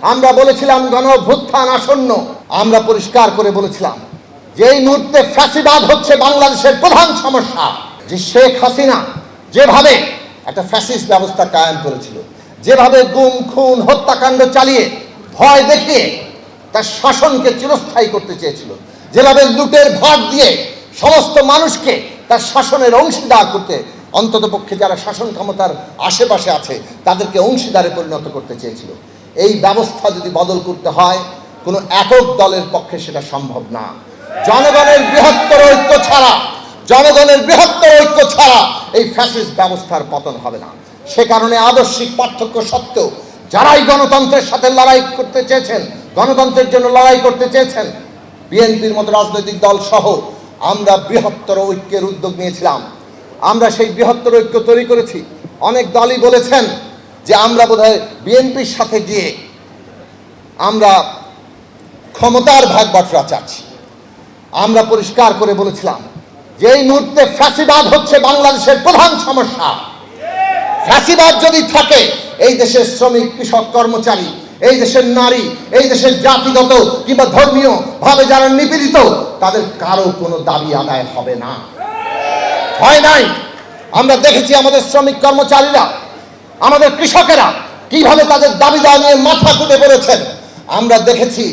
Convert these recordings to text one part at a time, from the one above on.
আমরা বলেছিলাম গণ অভ্যুত্থান আসন্ন, আমরা পরিষ্কার করে বলেছিলাম যে এই মুহূর্তে ফ্যাসিবাদ হচ্ছে বাংলাদেশের প্রধান সমস্যা, যে শেখ হাসিনা যেভাবে একটা ফ্যাসিস্ট ব্যবস্থা কায়েম করেছিল, যেভাবে গুম, খুন, হত্যাকাণ্ড চালিয়ে ভয় দেখিয়ে তার শাসনকে চিরস্থায়ী করতে চেয়েছিল, যেভাবে লুটের ভাগ দিয়ে সমস্ত মানুষকে তার শাসনের অংশীদার করতে অন্তত পক্ষে যারা শাসন ক্ষমতার আশেপাশে আছে, তাদেরকে অংশীদারে পরিণত করতে চেয়েছিল। এই ব্যবস্থা যদি বদল করতে হয়, কোনো একক দলের পক্ষে সেটা সম্ভব না। জনগণের বৃহত্তর ঐক্য ছাড়া, জনগণের বৃহত্তর ঐক্য ছাড়া এই ফ্যাসিস্ট ব্যবস্থার পতন হবে না। সে কারণে আদর্শিক পার্থক্য সত্ত্বেও যারাই গণতন্ত্রের সাথে লড়াই করতে চেয়েছেন, গণতন্ত্রের জন্য লড়াই করতে চেয়েছেন, বিএনপির মতো রাজনৈতিক দল সহ আমরা বৃহত্তর ঐক্যের উদ্যোগ নিয়েছিলাম। আমরা সেই বৃহত্তর ঐক্য তৈরি করেছি। অনেক দলই বলেছেন যে আমরা বোধহয় বিএনপির সাথে গিয়ে আমরা ক্ষমতার ভাগ বাটরা চাচ্ছি আমরা পরিষ্কার করে বলেছিলাম যে এই মুহূর্তে ফ্যাসিবাদ হচ্ছে বাংলাদেশের প্রধান সমস্যা। ফ্যাসিবাদ যদি থাকে, এই দেশের শ্রমিক, কৃষক, কর্মচারী, এই দেশের নারী, এই দেশের জাতিগত কিংবা ধর্মীয় ভাবে যারা নিপীড়িত, তাদের কারও কোনো দাবি আদায় হবে না। হয় নাই। আমরা দেখেছি আমাদের শ্রমিক কর্মচারীরা আমাদের কৃষকেরা কীভাবে তাদের দাবি দাওয়া নিয়ে মাথা কুটে পড়েছেন? আমরা দেখেছি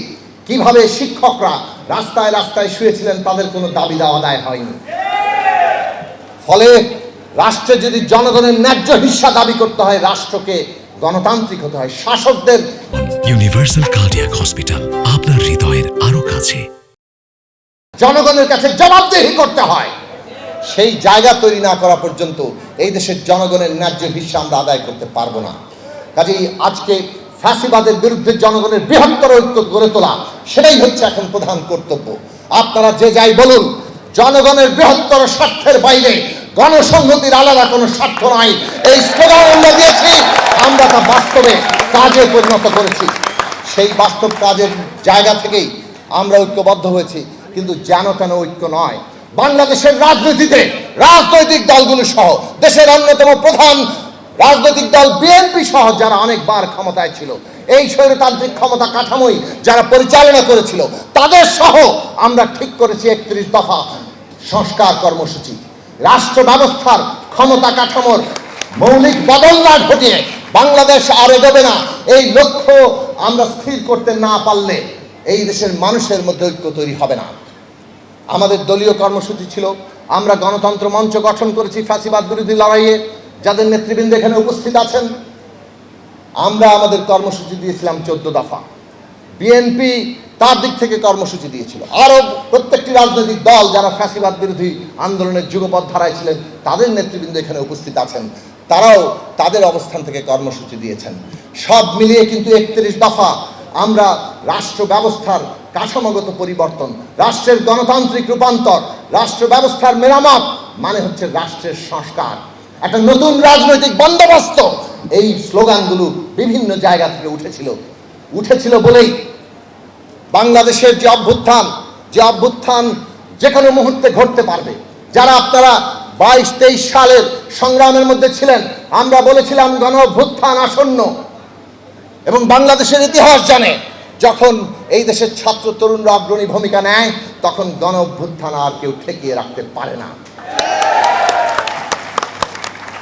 কীভাবে শিক্ষকরা রাস্তায় রাস্তায় শুয়েছিলেন তাদের কোনো দাবি দাওয়া আদায় হয়নি। ফলে রাষ্ট্রে যদি জনগণের ন্যায্য হিস্সা দাবি করতে হয় রাষ্ট্রকে গণতান্ত্রিক হতে হয় শাসকদের ইউনিভার্সাল কার্ডিয়াক হসপিটাল আপনার হৃদয়ের আরও কাছে। জনগণের কাছে জবাবদিহি করতে হয়। সেই জায়গা তৈরি না করা পর্যন্ত এই দেশের জনগণের ন্যায্য হিস্সা আমরা আদায় করতে পারব না। কাজেই আজকে ফ্যাসিবাদের বিরুদ্ধে জনগণের বৃহত্তর ঐক্য গড়ে তোলা, সেটাই হচ্ছে এখন প্রধান কর্তব্য। আপনারা যে যাই বলুন, জনগণের বৃহত্তর স্বার্থের বাইরে গণসংহতির আলাদা কোনো স্বার্থ নাই। এই স্লোগান আমরা দিয়েছি, আমরা তা বাস্তবে কাজে পরিণত করেছি। সেই বাস্তব কাজের জায়গা থেকেই আমরা ঐক্যবদ্ধ হয়েছি, কিন্তু যেন কেন ঐক্য নয়। বাংলাদেশের রাজনীতিতে রাজনৈতিক দলগুলো সহ দেশের অন্যতম প্রধান রাজনৈতিক দল বিএনপি সহ যারা অনেকবার ক্ষমতায় ছিল। এই স্বৈরতান্ত্রিক ক্ষমতা কাঠামোই যারা পরিচালনা করেছিল, তাদের সহ আমরা ঠিক করেছি একত্রিশ দফা সংস্কার কর্মসূচি। রাষ্ট্র ব্যবস্থার ক্ষমতা কাঠামোর মৌলিক বদল না ঘটিয়ে বাংলাদেশ আর এগোবে না, এই লক্ষ্য আমরা স্থির করতে না পারলে এই দেশের মানুষের মধ্যে ঐক্য তৈরি হবে না। আমাদের দলীয় কর্মসূচি ছিল। আমরা গণতন্ত্র মঞ্চ গঠন করেছি ফ্যাসিবাদ বিরোধী লড়াইয়ে। যাদের নেতৃবৃন্দ এখানে উপস্থিত আছেন, আমরা আমাদের কর্মসূচি দিয়েছিলাম চোদ্দ দফা। বিএনপি তার দিক থেকে কর্মসূচি দিয়েছিল। আরও প্রত্যেকটি রাজনৈতিক দল যারা ফ্যাসিবাদ বিরোধী আন্দোলনের যুগপথ ধারায় ছিলেন তাদের নেতৃবৃন্দ এখানে উপস্থিত আছেন। তারাও তাদের অবস্থান থেকে কর্মসূচি দিয়েছেন। সব মিলিয়ে কিন্তু একত্রিশ দফা আমরা রাষ্ট্র ব্যবস্থার কাঠামোগত পরিবর্তন, রাষ্ট্রের গণতান্ত্রিক রূপান্তর, রাষ্ট্র ব্যবস্থার মেরামত মানে হচ্ছে রাষ্ট্রের সংস্কার। একটা নতুন রাজনৈতিক বন্দোবস্ত, এই স্লোগানগুলো বিভিন্ন জায়গা থেকে উঠেছিল। উঠেছিল বলেই বাংলাদেশের যে অভ্যুত্থান যে অভ্যুত্থান যে কোনো মুহূর্তে ঘটতে পারবে। যারা আপনারা বাইশ তেইশ সালের সংগ্রামের মধ্যে ছিলেন, আমরা বলেছিলাম গণ অভ্যুত্থান আসন্ন। এবং বাংলাদেশের ইতিহাস জানে, যখন এই দেশের ছাত্র তরুণরা অগ্রণী ভূমিকা নেয়, তখন গণ অভ্যুত্থান আর কেউ ঠেকিয়ে রাখতে পারে না।